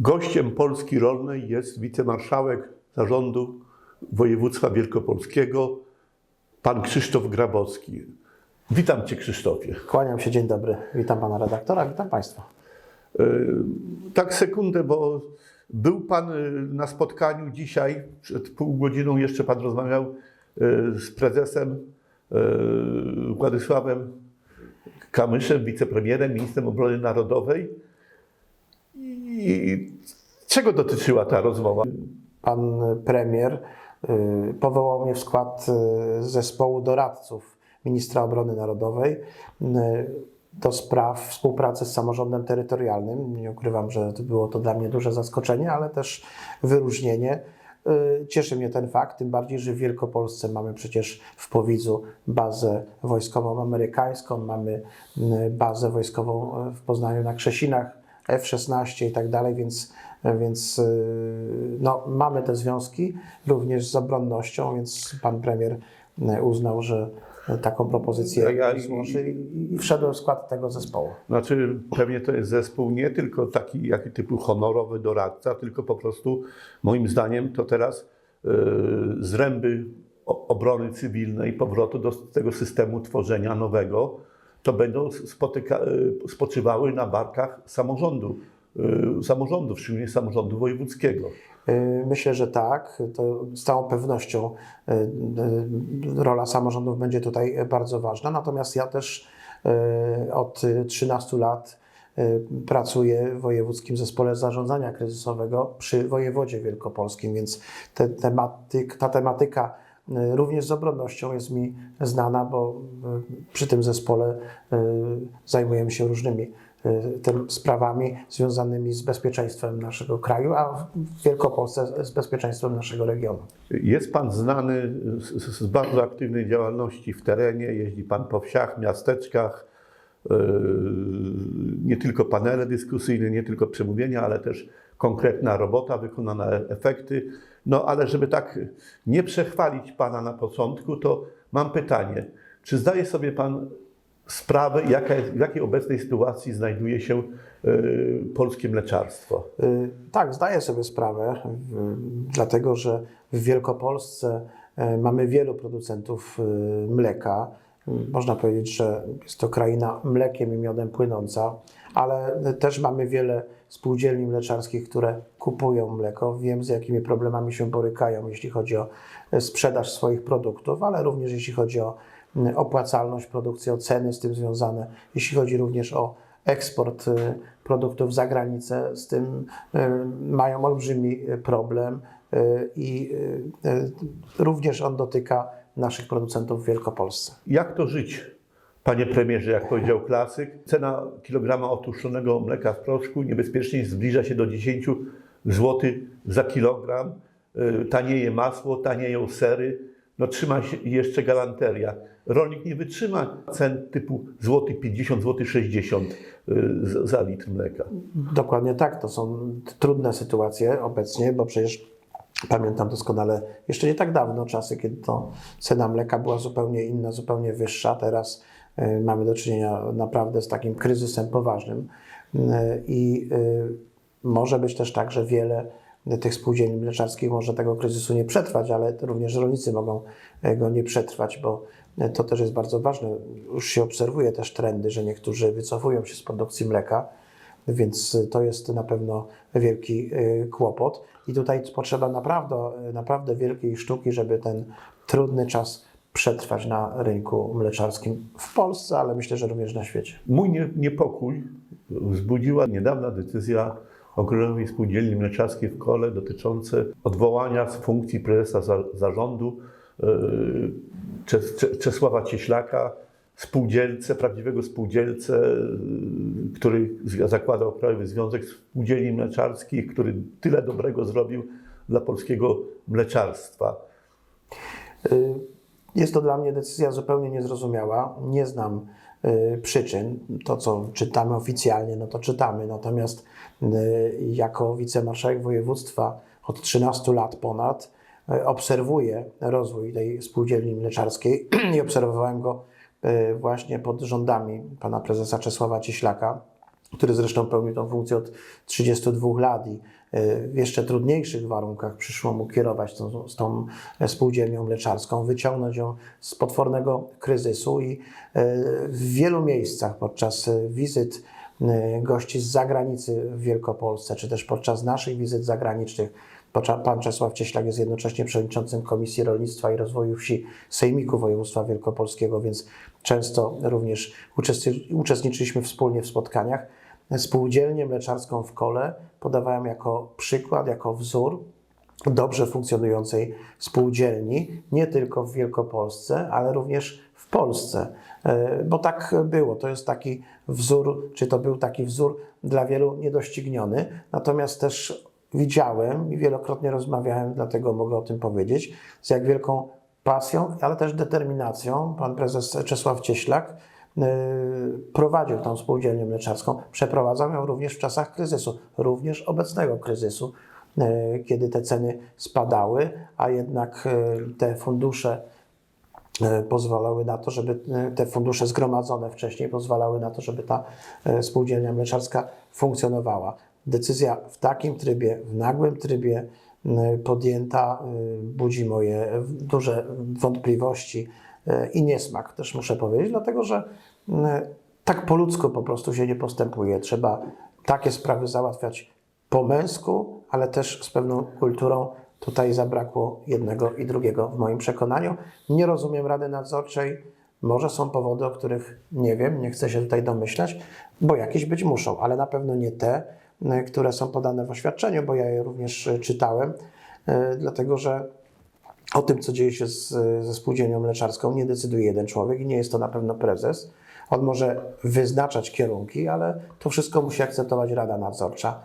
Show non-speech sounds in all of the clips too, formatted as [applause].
Gościem Polski Rolnej jest wicemarszałek zarządu województwa wielkopolskiego, pan Krzysztof Grabowski. Witam Cię Krzysztofie. Kłaniam się, dzień dobry. Witam pana redaktora, witam państwa. E, Tak sekundę, bo był Pan e, na spotkaniu dzisiaj, przed pół godziną jeszcze Pan rozmawiał e, z prezesem Władysławem Kamyszem, wicepremierem, ministrem obrony narodowej. I czego dotyczyła ta rozmowa? Pan premier y, powołał mnie w skład y, zespołu doradców ministra obrony narodowej y, do spraw współpracy z samorządem terytorialnym. Nie ukrywam, że było to dla mnie duże zaskoczenie, ale też wyróżnienie. Cieszy mnie ten fakt, tym bardziej, że w Wielkopolsce mamy przecież w Powidzu bazę wojskową amerykańską, mamy bazę wojskową w Poznaniu na Krzesinach, F-16 i tak dalej, więc, więc y, no, mamy te związki również z obronnością, więc pan premier y, uznał, że taką propozycję Ja- i, wszedłem w skład tego zespołu. Znaczy, pewnie to jest zespół nie tylko taki jak typu honorowy doradca, tylko po prostu moim zdaniem to teraz e, zręby obrony cywilnej, powrotu do tego systemu tworzenia nowego, to będą spotyka, e, spoczywały na barkach samorządu, e, samorządów, szczególnie samorządu wojewódzkiego. Y, Myślę, że tak. To z całą pewnością rola samorządów będzie tutaj bardzo ważna. Natomiast ja też od 13 lat pracuję w Wojewódzkim Zespole Zarządzania Kryzysowego przy wojewodzie wielkopolskim, więc te tematyk, ta tematyka również z obronnością jest mi znana, bo y, przy tym zespole y, zajmujemy się różnymi y, sprawami związanymi z bezpieczeństwem naszego kraju, a w Wielkopolsce z bezpieczeństwem naszego regionu. Jest Pan znany z, z bardzo aktywnej działalności w terenie, jeździ Pan po wsiach, miasteczkach, nie tylko panele dyskusyjne, nie tylko przemówienia, ale też konkretna robota, wykonane efekty. No ale żeby tak nie przechwalić Pana na początku, to mam pytanie, czy zdaje sobie Pan sprawę, jaka jest, w jakiej obecnej sytuacji znajduje się yy, polskie mleczarstwo? Y, Tak, zdaję sobie sprawę, y, dlatego że w Wielkopolsce y, mamy wielu producentów y, mleka. Można powiedzieć, że jest to kraina mlekiem i miodem płynąca, ale też mamy wiele spółdzielni mleczarskich, które kupują mleko. Wiem, z jakimi problemami się borykają, jeśli chodzi o y, sprzedaż swoich produktów, ale również jeśli chodzi o opłacalność produkcji, o ceny z tym związane, jeśli chodzi również o eksport y, produktów za granicę, z tym y, mają olbrzymi problem i również on dotyka naszych producentów w Wielkopolsce. Jak to żyć, panie premierze, jak powiedział klasyk? Cena kilograma otłuszczonego mleka w proszku niebezpiecznie zbliża się do 10 zł za kilogram. Y, Tanieje masło, tanieją sery, no trzyma się jeszcze galanteria. Rolnik nie wytrzyma cen typu złoty 50, złoty 60 y, za litr mleka. Dokładnie tak, to są trudne sytuacje obecnie, bo przecież pamiętam doskonale jeszcze nie tak dawno czasy, kiedy to cena mleka była zupełnie inna, zupełnie wyższa. Teraz y, mamy do czynienia naprawdę z takim kryzysem poważnym Y, i y, może być też tak, że wiele tych spółdzielni mleczarskich może tego kryzysu nie przetrwać, ale również rolnicy mogą go nie przetrwać, bo to też jest bardzo ważne. Już się obserwuje też trendy, że niektórzy wycofują się z produkcji mleka, więc to jest na pewno wielki y, kłopot. I tutaj potrzeba naprawdę, naprawdę wielkiej sztuki, żeby ten trudny czas przetrwać na rynku mleczarskim w Polsce, ale myślę, że również na świecie. Mój nie- niepokój wzbudziła niedawna decyzja Okręgowej Spółdzielni Mleczarskiej w Kole dotyczące odwołania z funkcji prezesa za, zarządu Czes, Cze- Czesława Cieślaka, spółdzielcę, prawdziwego spółdzielcę, yy, który zakładał Krajowy Związek Spółdzielni Mleczarskich, który tyle dobrego zrobił dla polskiego mleczarstwa. Y, Jest to dla mnie decyzja zupełnie niezrozumiała. Nie znam y, przyczyn. To, co czytamy oficjalnie, no to czytamy. Natomiast y, jako wicemarszałek województwa od 13 lat ponad y, obserwuję rozwój tej spółdzielni mleczarskiej [clears throat] i obserwowałem go y, właśnie pod rządami pana prezesa Czesława Cieślaka. który zresztą pełni tą funkcję od 32 lat i e, w jeszcze trudniejszych warunkach przyszło mu kierować tą, z tą spółdzielnią mleczarską, wyciągnąć ją z potwornego kryzysu i e, w wielu miejscach podczas wizyt gości z zagranicy w Wielkopolsce, czy też podczas naszych wizyt zagranicznych, Pan Czesław Cieślak jest jednocześnie przewodniczącym Komisji Rolnictwa i Rozwoju Wsi Sejmiku Województwa Wielkopolskiego, więc często również uczestni- uczestniczyliśmy wspólnie w spotkaniach. Spółdzielnię mleczarską w Kole podawałem jako przykład, jako wzór dobrze funkcjonującej spółdzielni, nie tylko w Wielkopolsce, ale również w Polsce. E, Bo tak było. To jest taki wzór, czy to był taki wzór dla wielu niedościgniony. Natomiast też widziałem i wielokrotnie rozmawiałem, dlatego mogę o tym powiedzieć, z jak wielką pasją, ale też determinacją pan prezes Czesław Cieślak e, prowadził tą spółdzielnię mleczarską. Przeprowadzał ją również w czasach kryzysu, również obecnego kryzysu, e, kiedy te ceny spadały, a jednak e, te fundusze pozwalały na to, żeby te fundusze zgromadzone wcześniej pozwalały na to, żeby ta spółdzielnia mleczarska funkcjonowała. Decyzja w takim trybie, w nagłym trybie m, podjęta y, budzi moje duże wątpliwości y, i niesmak, też muszę powiedzieć, dlatego że y, tak po ludzku po prostu się nie postępuje. Trzeba takie sprawy załatwiać po męsku, ale też z pewną kulturą. Tutaj zabrakło jednego i drugiego w moim przekonaniu. Nie rozumiem Rady Nadzorczej. Może są powody, o których nie wiem, nie chcę się tutaj domyślać, bo jakieś być muszą, ale na pewno nie te, y, które są podane w oświadczeniu, bo ja je również y, czytałem, y, dlatego że o tym, co dzieje się z, ze spółdzielnią mleczarską, nie decyduje jeden człowiek i nie jest to na pewno prezes. On może wyznaczać kierunki, ale to wszystko musi akceptować Rada Nadzorcza.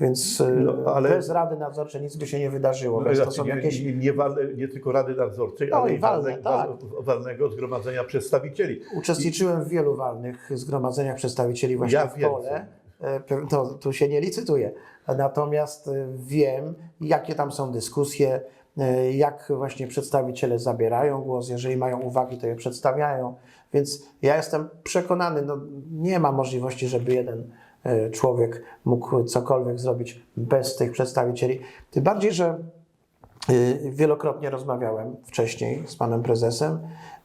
Więc No, ale- bez Rady Nadzorczej nic by się nie wydarzyło. Więc to Znaczy, są nie, jakieś nie, nie, walne, nie tylko Rady Nadzorczej, No ale i i walne, walne, tak. wal- walnego zgromadzenia przedstawicieli. Uczestniczyłem w wielu walnych zgromadzeniach przedstawicieli właśnie Ja w Pole. E, pe- To, tu się nie licytuje. Natomiast e, wiem, jakie tam są dyskusje, e, jak właśnie przedstawiciele zabierają głos. Jeżeli mają uwagi, to je przedstawiają. Więc ja jestem przekonany, no, nie ma możliwości, żeby jeden e, człowiek mógł cokolwiek zrobić bez tych przedstawicieli. Tym bardziej, że Wielokrotnie rozmawiałem wcześniej z panem prezesem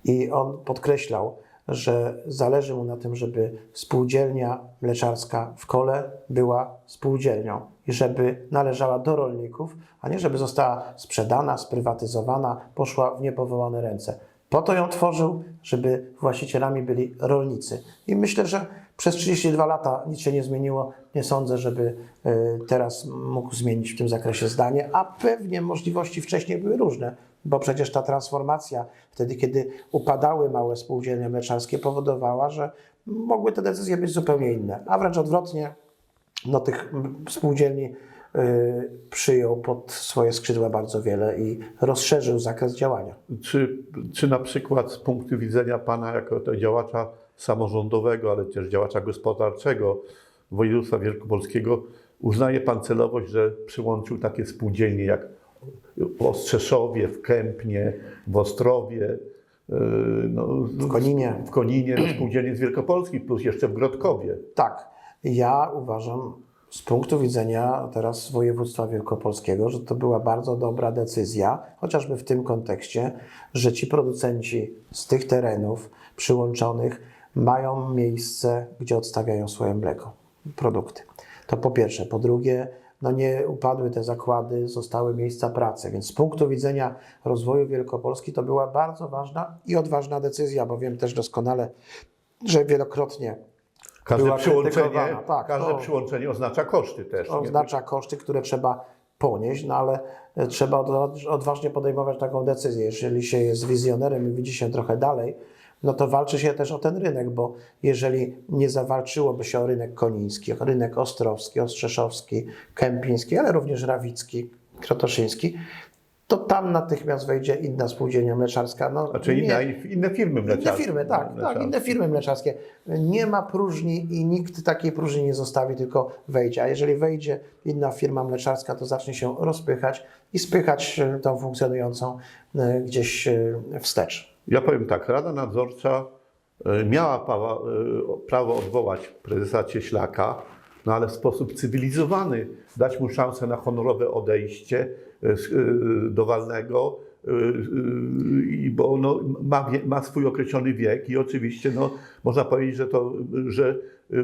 i on podkreślał, że zależy mu na tym, żeby spółdzielnia mleczarska w kole była spółdzielnią i żeby należała do rolników, a nie żeby została sprzedana, sprywatyzowana, poszła w niepowołane ręce. Po to ją tworzył, żeby właścicielami byli rolnicy. I myślę, że przez 32 lata nic się nie zmieniło. Nie sądzę, żeby y, teraz mógł zmienić w tym zakresie zdanie, a pewnie możliwości wcześniej były różne, bo przecież ta transformacja, wtedy kiedy upadały małe spółdzielnie mleczarskie, powodowała, że mogły te decyzje być zupełnie inne, a wręcz odwrotnie, no tych spółdzielni y, przyjął pod swoje skrzydła bardzo wiele i rozszerzył zakres działania. Czy, czy na przykład z punktu widzenia Pana jako działacza samorządowego, ale też działacza gospodarczego województwa wielkopolskiego, uznaje Pan celowość, że przyłączył takie spółdzielnie jak w Ostrzeszowie, w Kępnie, w Ostrowie, yy, no, W Koninie. w Koninie, no, Wielkopolski, plus jeszcze w Grodkowie. Tak, ja uważam z punktu widzenia teraz województwa wielkopolskiego, że to była bardzo dobra decyzja, chociażby w tym kontekście, że ci producenci z tych terenów przyłączonych mają miejsce, gdzie odstawiają swoje mleko, produkty. To po pierwsze. Po drugie, no nie upadły te zakłady, zostały miejsca pracy, więc z punktu widzenia rozwoju Wielkopolski to była bardzo ważna i odważna decyzja, bo wiem też doskonale, że wielokrotnie Każde Była przyłączenie, tak, każde to- przyłączenie oznacza koszty też. nie? oznacza koszty, które trzeba ponieść, no ale e, trzeba od- odważnie podejmować taką decyzję. Jeżeli się jest wizjonerem i widzi się trochę dalej, no to walczy się też o ten rynek, bo jeżeli nie zawalczyłoby się o rynek koniński, o rynek ostrowski, ostrzeszowski, kępiński, ale również rawicki, krotoszyński, to tam natychmiast wejdzie inna spółdzielnia mleczarska. No, Znaczy nie- inne, inne firmy mleczarskie. inne firmy, tak, tak, Mleczarskie. inne firmy mleczarskie. Nie ma próżni i nikt takiej próżni nie zostawi, tylko wejdzie. A jeżeli wejdzie inna firma mleczarska, to zacznie się rozpychać i spychać e, tą funkcjonującą e, gdzieś e, wstecz. Ja powiem tak, Rada Nadzorcza e, miała prawo, e, prawo odwołać prezesa Cieślaka, no ale w sposób cywilizowany, dać mu szansę na honorowe odejście e, do walnego, bo no, ma, ma swój określony wiek i oczywiście no, można powiedzieć, że, to, że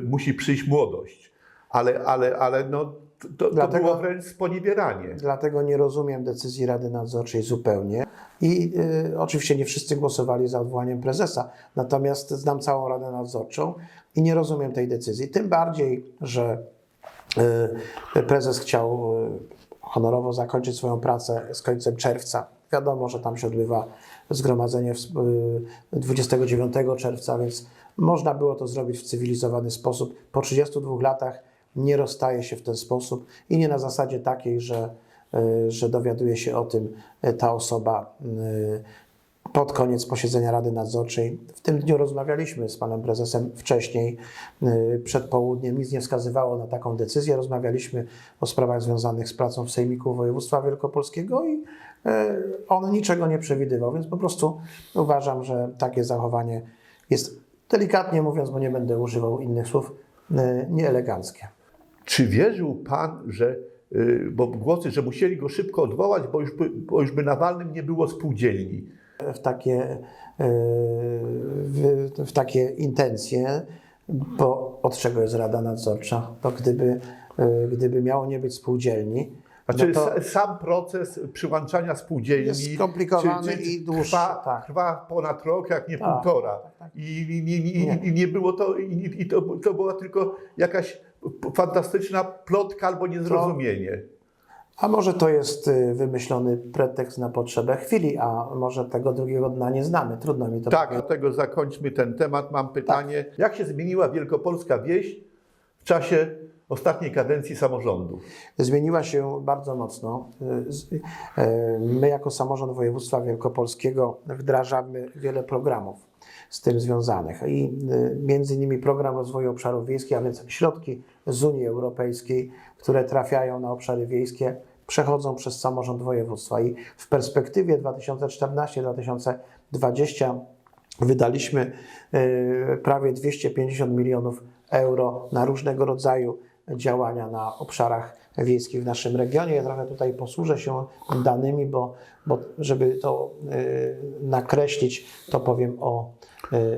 musi przyjść młodość. Ale, ale, ale no, to, to Dlatego- było wręcz sponiewieranie. Dlatego nie rozumiem decyzji Rady Nadzorczej zupełnie. I y, oczywiście nie wszyscy głosowali za odwołaniem prezesa, natomiast znam całą Radę Nadzorczą i nie rozumiem tej decyzji. Tym bardziej, że y, prezes chciał y, honorowo zakończyć swoją pracę z końcem czerwca. Wiadomo, że tam się odbywa zgromadzenie w, y, 29 czerwca, więc można było to zrobić w cywilizowany sposób. Po 32 latach nie rozstaje się w ten sposób i nie na zasadzie takiej, że, y, że dowiaduje się o tym y, ta osoba y, pod koniec posiedzenia Rady Nadzorczej. W tym dniu rozmawialiśmy z panem prezesem wcześniej, przed południem. Nic nie wskazywało na taką decyzję. Rozmawialiśmy o sprawach związanych z pracą w Sejmiku Województwa Wielkopolskiego i on niczego nie przewidywał, więc po prostu uważam, że takie zachowanie jest delikatnie mówiąc, bo nie będę używał innych słów, nieeleganckie. Czy wierzył pan, że, y, bo głosy, że musieli go szybko odwołać, bo już by, bo już by na walnym nie było spółdzielni. w takie, e, w, w takie intencje, bo od czego jest Rada Nadzorcza? To gdyby, e, gdyby miało nie być spółdzielni, Znaczy no to sa- sam proces przyłączania spółdzielni Jest skomplikowany i dłuższy, trwa, tak. trwa ponad rok, jak nie Tak, półtora. tak, tak. I, i, i, i, Nie. i nie było to, i, i to, to była tylko jakaś fantastyczna plotka albo niezrozumienie. a może to jest e, wymyślony pretekst na potrzebę chwili, a może tego drugiego dna nie znamy. Trudno mi to Tak, powiedzieć. dlatego zakończmy ten temat. Mam pytanie, jak się zmieniła wielkopolska wieś w czasie ostatniej kadencji samorządu? zmieniła się bardzo mocno. Z- e, My, jako samorząd województwa wielkopolskiego, wdrażamy wiele programów z tym związanych. I e, między innymi program rozwoju obszarów wiejskich, a więc środki z Unii Europejskiej, które trafiają na obszary wiejskie, przechodzą przez samorząd województwa. I w perspektywie 2014-2020 wydaliśmy e, prawie 250 milionów euro na różnego rodzaju działania na obszarach wiejskich w naszym regionie. Ja trochę tutaj posłużę się danymi, bo, bo żeby to e, nakreślić, to powiem o,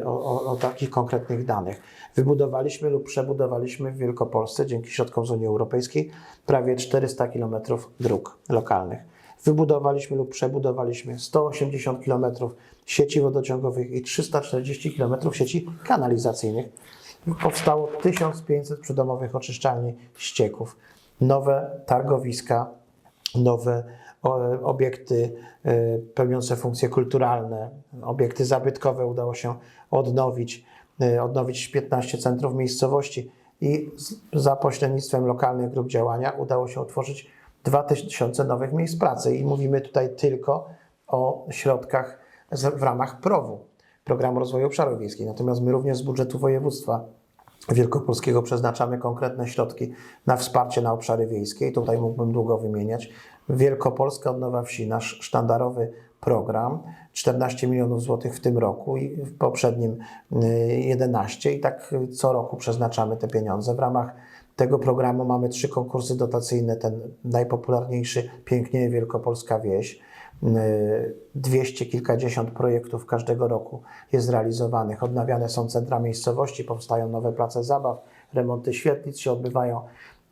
o, o, o takich konkretnych danych. Wybudowaliśmy lub przebudowaliśmy w Wielkopolsce dzięki środkom z Unii Europejskiej prawie 400 km dróg lokalnych. Wybudowaliśmy lub przebudowaliśmy 180 km sieci wodociągowych i 340 km sieci kanalizacyjnych. Powstało 1500 przydomowych oczyszczalni ścieków, nowe targowiska, nowe obiekty e, pełniące funkcje kulturalne, obiekty zabytkowe udało się odnowić, e, odnowić 15 centrów miejscowości i za pośrednictwem lokalnych grup działania udało się utworzyć 2000 nowych miejsc pracy i mówimy tutaj tylko o środkach w ramach PROW-u, Programu Rozwoju Obszarów Wiejskich. Natomiast my również z budżetu województwa Wielkopolskiego przeznaczamy konkretne środki na wsparcie na obszary wiejskie i tutaj mógłbym długo wymieniać. Wielkopolska Odnowa Wsi, nasz sztandarowy program, 14 milionów złotych w tym roku i w poprzednim y, 11 i tak y, co roku przeznaczamy te pieniądze. W ramach tego programu mamy trzy konkursy dotacyjne, ten najpopularniejszy Pięknieje Wielkopolska Wieś. Y, Dwieście kilkadziesiąt projektów każdego roku jest realizowanych. Odnawiane są centra miejscowości, powstają nowe place zabaw, remonty świetlic się odbywają.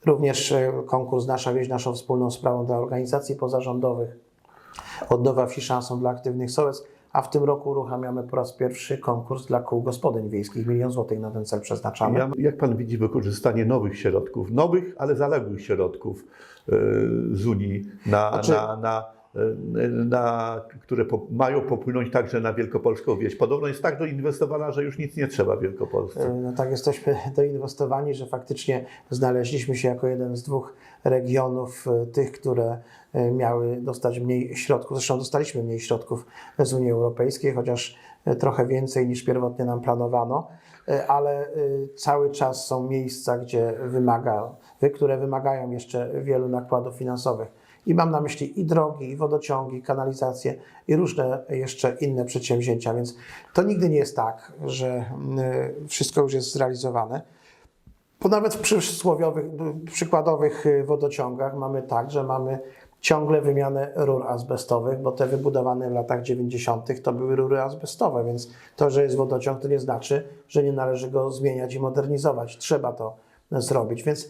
Również y, konkurs Nasza Wieś naszą wspólną sprawą dla organizacji pozarządowych. Odnowa wsi szansą dla aktywnych sołec, a w tym roku uruchamiamy po raz pierwszy konkurs dla kół gospodyń wiejskich. Milion złotych na ten cel przeznaczamy. Ja, jak pan widzi wykorzystanie nowych środków, nowych, ale zaległych środków e, z Unii, na, Znaczy- na, na, na, które po, mają popłynąć także na Wielkopolską wieś? Podobno jest tak doinwestowana, że już nic nie trzeba Wielkopolsce. No tak, jesteśmy [laughs] doinwestowani, że faktycznie znaleźliśmy się jako jeden z dwóch regionów, e, tych, które e, miały dostać mniej środków. Zresztą dostaliśmy mniej środków z Unii Europejskiej, chociaż e, trochę więcej niż pierwotnie nam planowano, e, ale e, cały czas są miejsca, gdzie wymaga, wy- które wymagają jeszcze wielu nakładów finansowych. I mam na myśli i drogi, i wodociągi, kanalizacje, i różne jeszcze inne przedsięwzięcia, więc to nigdy nie jest tak, że y, wszystko już jest zrealizowane. Bo nawet w przysłowiowych, przykładowych y, wodociągach mamy tak, że mamy ciągle wymianę rur azbestowych, bo te wybudowane w latach 90. to były rury azbestowe, więc to, że jest wodociąg, to nie znaczy, że nie należy go zmieniać i modernizować. Trzeba to zrobić. Więc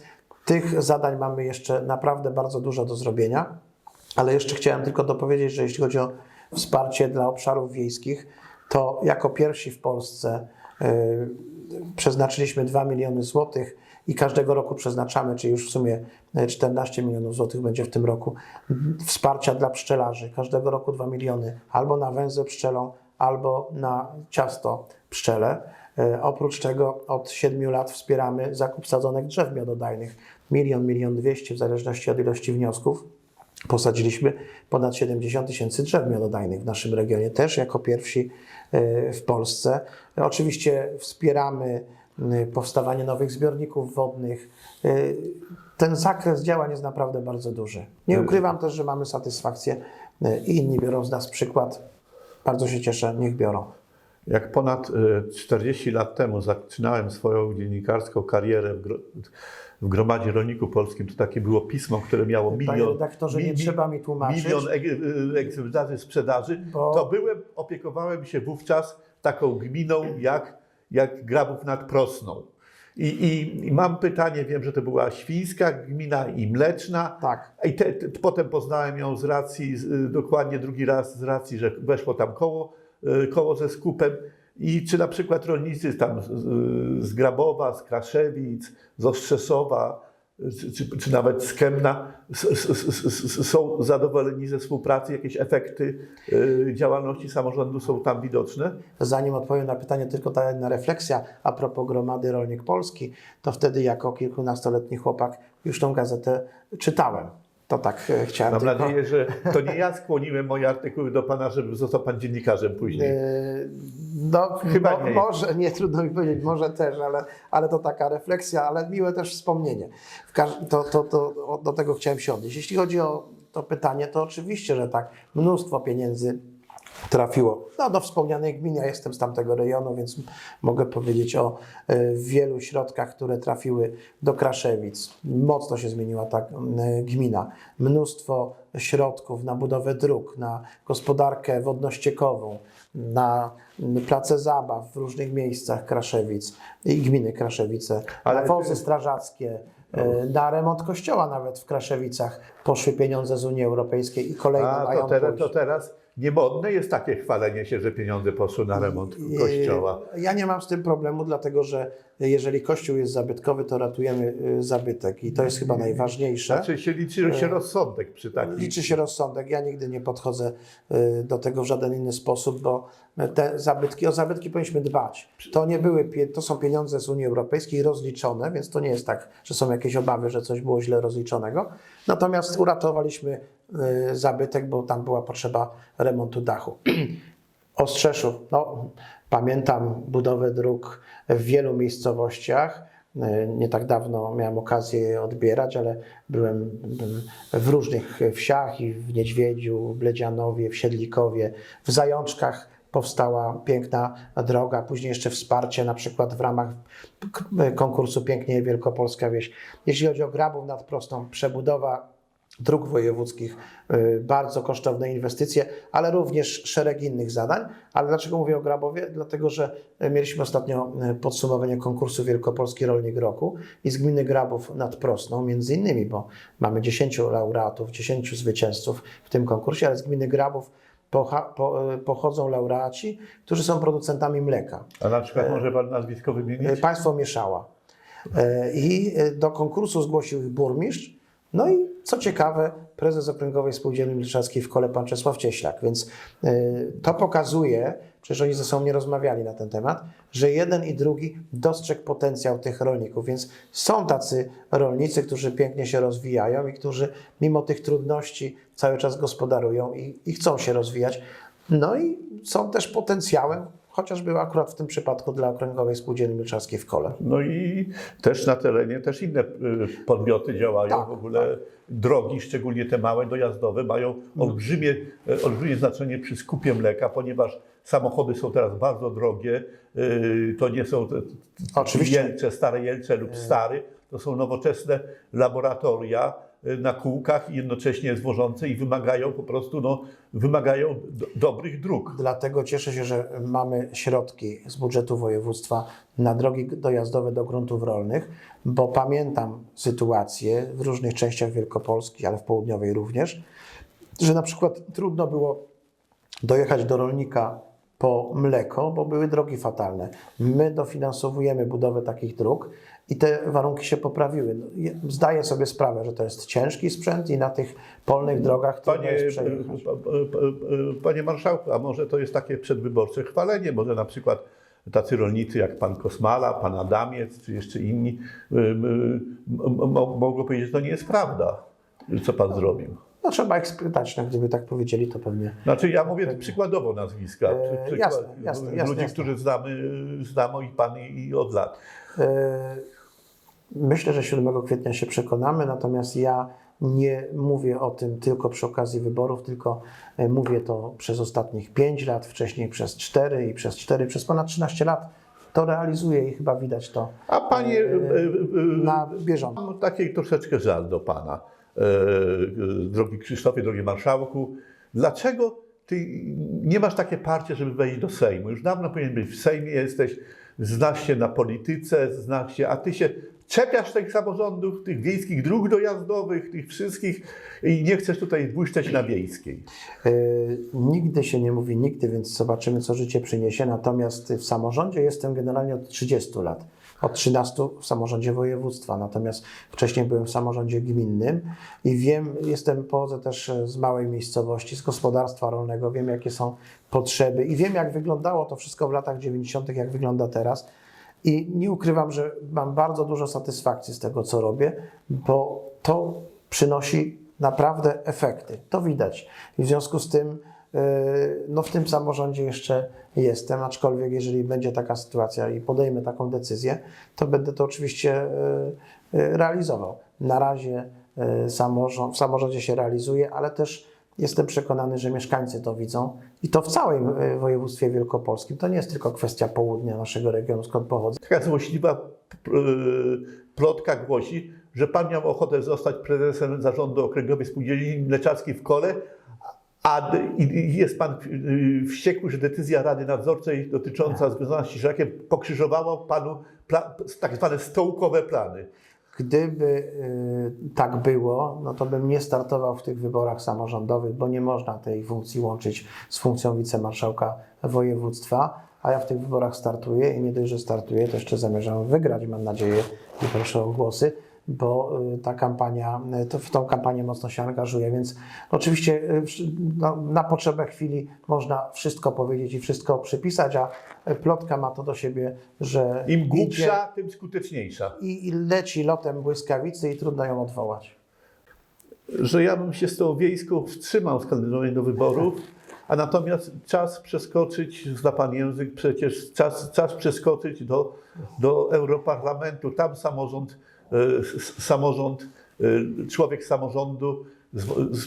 tych zadań mamy jeszcze naprawdę bardzo dużo do zrobienia, ale jeszcze chciałem tylko dopowiedzieć, że jeśli chodzi o wsparcie dla obszarów wiejskich, to jako pierwsi w Polsce y, przeznaczyliśmy 2 miliony złotych i każdego roku przeznaczamy, czyli już w sumie e, 14 milionów złotych będzie w tym roku, wsparcia dla pszczelarzy. Każdego roku 2 miliony albo na węzę pszczelą, albo na ciasto pszczele. E, Oprócz tego od 7 lat wspieramy zakup sadzonek drzew miododajnych. Milion, milion dwieście w zależności od ilości wniosków. Posadziliśmy ponad 70 tysięcy drzew miododajnych w naszym regionie, też jako pierwsi e, w Polsce. Oczywiście wspieramy powstawanie nowych zbiorników wodnych. E, Ten zakres działań jest naprawdę bardzo duży. Nie ukrywam też, że mamy satysfakcję e, i inni biorą z nas przykład. Bardzo się cieszę, niech biorą. Jak ponad e, 40 lat temu zaczynałem swoją dziennikarską karierę w, gro, w Gromadzie Rolników Polskim, to takie było pismo, które miało Panie milion, nie trzeba mi tłumaczyć. milion ek, e, egzemplarzy sprzedaży, Bo- to byłem, opiekowałem się wówczas taką gminą jak, jak Grabów nad Prosną. I, i, I mam pytanie, wiem, że to była świńska gmina i mleczna. Tak. I te, te, potem poznałem ją z racji, z, dokładnie drugi raz z racji, że weszło tam koło, koło ze skupem. I czy na przykład rolnicy tam z, Grabowa, z Kraszewic, z Ostrzesowa, czy, czy, czy nawet z Kemna są zadowoleni ze współpracy? Jakieś efekty y, działalności samorządu są tam widoczne? Zanim odpowiem na pytanie, tylko ta jedna refleksja a propos gromady Rolnik Polski, to wtedy jako kilkunastoletni chłopak już tą gazetę czytałem. To tak e, chciałem Mam tylko... nadzieję, że to nie ja skłoniłem moje artykuły do Pana, żeby został Pan dziennikarzem później. E, No, Chyba nie. może, nie trudno mi powiedzieć, może też, ale, ale to taka refleksja, ale miłe też wspomnienie. To, to, to, do tego chciałem się odnieść. Jeśli chodzi o to pytanie, to oczywiście, że tak, mnóstwo pieniędzy trafiło no, do wspomnianej gminy. Ja jestem z tamtego rejonu, więc mogę powiedzieć o e, wielu środkach, które trafiły do Kraszewic. Mocno się zmieniła ta gmina. Mnóstwo środków na budowę dróg, na gospodarkę wodno-ściekową, na place zabaw w różnych miejscach Kraszewic i gminy Kraszewice, Ale na wozy strażackie. e, Na remont kościoła nawet w Kraszewicach poszły pieniądze z Unii Europejskiej i kolejne A mają to teraz, to teraz niemodne jest takie chwalenie się, że pieniądze poszły na remont kościoła. Ja nie mam z tym problemu, dlatego że jeżeli kościół jest zabytkowy, to ratujemy y, zabytek i to jest chyba najważniejsze. Znaczy się liczy się rozsądek przy takim. Liczy się rozsądek. Ja nigdy nie podchodzę y, do tego w żaden inny sposób, bo te zabytki, o zabytki powinniśmy dbać. To nie były, to są pieniądze z Unii Europejskiej rozliczone, więc to nie jest tak, że są jakieś obawy, że coś było źle rozliczonego. Natomiast uratowaliśmy y, zabytek, bo tam była potrzeba remontu dachu. [clears throat] Ostrzeszów, no, pamiętam budowę dróg w wielu miejscowościach. E, Nie tak dawno miałem okazję je odbierać, ale byłem w różnych wsiach i w Niedźwiedziu, w Bledzianowie, w Siedlikowie, w Zajączkach powstała piękna droga, później jeszcze wsparcie na przykład w ramach konkursu Pięknie Wielkopolska Wieś. Jeśli chodzi o Grabów nad Prostą, przebudowa dróg wojewódzkich, y, bardzo kosztowne inwestycje, ale również szereg innych zadań. Ale dlaczego mówię o Grabowie? Dlatego, że y, mieliśmy ostatnio y, podsumowanie konkursu Wielkopolski Rolnik Roku i z gminy Grabów nad Prosną, między innymi, bo mamy 10 laureatów, 10 zwycięzców w tym konkursie, ale z gminy Grabów pochodzą laureaci, którzy są producentami mleka. A na przykład może Pan nazwisko wymienić? Państwo mieszała. I do konkursu zgłosił ich burmistrz. No i co ciekawe, prezes Okręgowej Spółdzielni Mleczarskiej w Kole, pan Czesław Cieślak. Więc e, to pokazuje, przecież oni ze sobą nie rozmawiali na ten temat, że jeden i drugi dostrzegł potencjał tych rolników. Więc są tacy rolnicy, którzy pięknie się rozwijają i którzy mimo tych trudności cały czas gospodarują i, i chcą się rozwijać. No i są też potencjałem chociażby akurat w tym przypadku dla Okręgowej Spółdzielni Mleczarskiej w Kole. No i też na terenie też inne y, podmioty działają. Tak, w ogóle drogi, szczególnie te małe dojazdowe, mają olbrzymie, e, olbrzymie znaczenie przy skupie mleka, ponieważ samochody są teraz bardzo drogie. Y, To nie są Oczywiście. Jelcze, stare Jelcze lub stary. To są nowoczesne laboratoria na kółkach i jednocześnie zwożące i wymagają po prostu, no, wymagają do, dobrych dróg. Dlatego cieszę się, że mamy środki z budżetu województwa na drogi dojazdowe do gruntów rolnych, bo pamiętam sytuację w różnych częściach Wielkopolski, ale w południowej również, że na przykład trudno było dojechać do rolnika po mleko, bo były drogi fatalne. My dofinansowujemy budowę takich dróg i te warunki się poprawiły. No, Zdaję sobie sprawę, że to jest ciężki sprzęt i na tych polnych drogach trudno Panie, jest przejechać. p- p- p- panie marszałku, a może to jest takie przedwyborcze chwalenie, może na przykład tacy rolnicy jak pan Kosmala, pan Adamiec, czy jeszcze inni m- mogą powiedzieć, że to nie jest prawda, co pan zrobił. No trzeba ich spytać, no, gdyby tak powiedzieli, to pewnie Znaczy ja mówię przykładowo nazwiska, E, przy- jasne, jasne, jasne, ludzi, jasne. których znamy, znamy i pan i, i od lat. E, Myślę, że 7 kwietnia się przekonamy, natomiast ja nie mówię o tym tylko przy okazji wyborów, tylko e, mówię to przez ostatnich 5 lat, wcześniej przez 4 i przez 4, przez ponad 13 lat. To realizuję i chyba widać to A panie, y, y, na bieżąco. Mam taki troszeczkę żal do pana, e, e, drogi Krzysztofie, drogi marszałku. Dlaczego ty nie masz takie parcie, żeby wejść do Sejmu? Już dawno powinien być w Sejmie, jesteś, znasz się na polityce, znasz się, a ty się czepiasz tych samorządów, tych wiejskich dróg dojazdowych, tych wszystkich i nie chcesz tutaj błyszczeć na wiejskiej. E, Nigdy się nie mówi nigdy, więc zobaczymy, co życie przyniesie. Natomiast w samorządzie jestem generalnie od 30 lat. Od 13 w samorządzie województwa, natomiast wcześniej byłem w samorządzie gminnym i wiem, jestem pochodzę też z małej miejscowości, z gospodarstwa rolnego, wiem jakie są potrzeby i wiem jak wyglądało to wszystko w latach 90., jak wygląda teraz. I nie ukrywam, że mam bardzo dużo satysfakcji z tego, co robię, bo to przynosi naprawdę efekty. To widać. I w związku z tym, yy, no w tym samorządzie jeszcze jestem, aczkolwiek jeżeli będzie taka sytuacja i podejmę taką decyzję, to będę to oczywiście yy, yy, realizował. Na razie samorząd, w samorządzie się realizuje, ale też jestem przekonany, że mieszkańcy to widzą i to w całym yy, województwie wielkopolskim. To nie jest tylko kwestia południa naszego regionu, skąd pochodzę. Taka złośliwa y, plotka głosi, że pan miał ochotę zostać prezesem zarządu Okręgowej Spółdzielni Mleczarskiej w Kole, a jest pan y, wściekły, że decyzja Rady Nadzorczej dotycząca związana z Ciszrakiem pokrzyżowała panu tak zwane stołkowe plany. Gdyby y, tak było, no to bym nie startował w tych wyborach samorządowych, bo nie można tej funkcji łączyć z funkcją wicemarszałka województwa, a ja w tych wyborach startuję i nie dość, że startuję, to jeszcze zamierzam wygrać, mam nadzieję, i proszę o głosy, bo y, ta kampania, y, to w tą kampanię mocno się angażuję, więc oczywiście y, no, na potrzebę chwili można wszystko powiedzieć i wszystko przypisać, a plotka ma to do siebie, że Im idzie- głupsza, tym skuteczniejsza. i, i leci lotem błyskawicy i trudno ją odwołać. Że ja bym się z tą wiejską wstrzymał z kandydowania do wyborów, a natomiast czas przeskoczyć, zna pan język przecież, czas, czas przeskoczyć do, do Europarlamentu. Tam samorząd, samorząd, e, człowiek samorządu,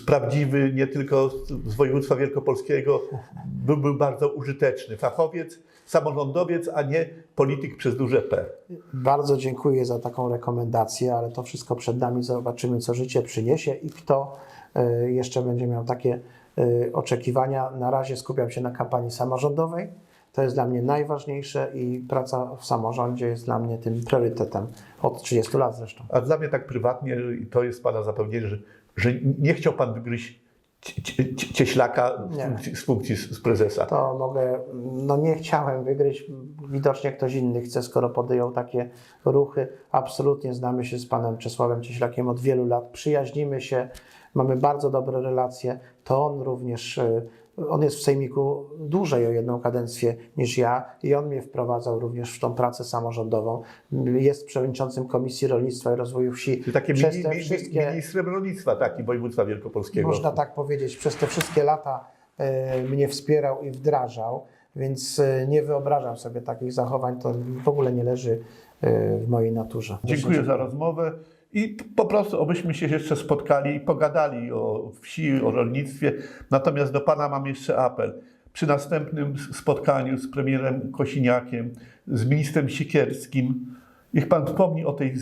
prawdziwy, nie tylko z, województwa wielkopolskiego, byłby bardzo użyteczny. Fachowiec, samorządowiec, a nie polityk przez duże P. Bardzo dziękuję za taką rekomendację, ale to wszystko przed nami. Zobaczymy, co życie przyniesie i kto e, jeszcze będzie miał takie e, oczekiwania. Na razie skupiam się na kampanii samorządowej. To jest dla mnie najważniejsze i praca w samorządzie jest dla mnie tym priorytetem od 30 lat zresztą. A dla mnie tak prywatnie, i to jest Pana zapewnienie, że, że nie chciał Pan wygryźć cie- cie- cie- cieślaka z Nie. funkcji, z, funkcji z prezesa. To mogę, no nie chciałem wygryźć, widocznie ktoś inny chce, skoro podjął takie ruchy. Absolutnie znamy się z panem Czesławem Cieślakiem od wielu lat, przyjaźnimy się, mamy bardzo dobre relacje. To on również, y, on jest w Sejmiku dłużej o jedną kadencję niż ja i on mnie wprowadzał również w tą pracę samorządową. Jest przewodniczącym Komisji Rolnictwa i Rozwoju Wsi. Czyli takie Przez mini, te wszystkie- ministrem rolnictwa taki województwa wielkopolskiego. można tak powiedzieć, przez te wszystkie lata e, mnie wspierał i wdrażał. więc e, nie wyobrażam sobie takich zachowań, to w ogóle nie leży e, w mojej naturze. Dziękuję za rozmowę i po prostu, abyśmy się jeszcze spotkali i pogadali o wsi, o rolnictwie. Natomiast do Pana mam jeszcze apel. Przy następnym spotkaniu z premierem Kosiniakiem, z ministrem Sikierskim, niech Pan wspomni o tej,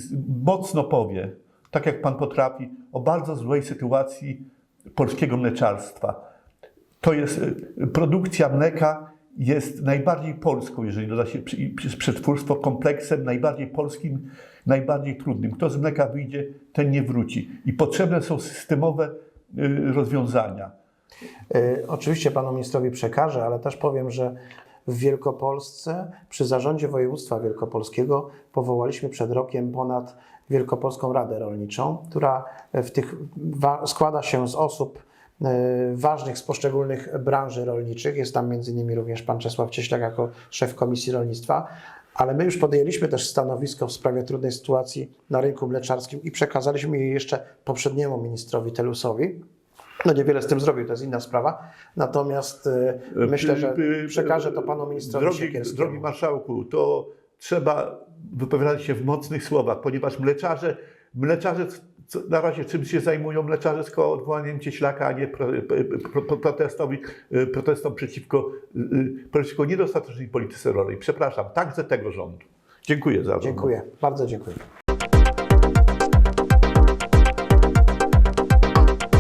mocno powie, tak jak Pan potrafi, o bardzo złej sytuacji polskiego mleczarstwa. To jest y, produkcja mleka jest najbardziej polską, jeżeli doda się przetwórstwo kompleksem najbardziej polskim, najbardziej trudnym. Kto z mleka wyjdzie, ten nie wróci. I potrzebne są systemowe y, rozwiązania. Y, Oczywiście panu ministrowi przekażę, ale też powiem, że w Wielkopolsce przy zarządzie województwa wielkopolskiego powołaliśmy przed rokiem ponad Wielkopolską Radę Rolniczą, która w tych składa się z osób y, ważnych z poszczególnych branży rolniczych. Jest tam między innymi również pan Czesław Cieślak jako szef Komisji Rolnictwa. Ale my już podjęliśmy też stanowisko w sprawie trudnej sytuacji na rynku mleczarskim i przekazaliśmy je jeszcze poprzedniemu ministrowi Telusowi. No niewiele z tym zrobił, to jest inna sprawa. Natomiast y, myślę, że Y, y, przekażę to panu ministrowi drogi, Siekierskiemu. drogi marszałku, to trzeba wypowiadać się w mocnych słowach, ponieważ mleczarze, mleczarze co- na razie czym się zajmują mleczarze z koło odwołaniem Cieślaka, a nie pro, pro, protestowi, y, protestom przeciwko, y, y, przeciwko niedostatecznej polityce rolnej. Przepraszam, także tego rządu. Dziękuję za rozmowę. Dziękuję, bardzo dziękuję.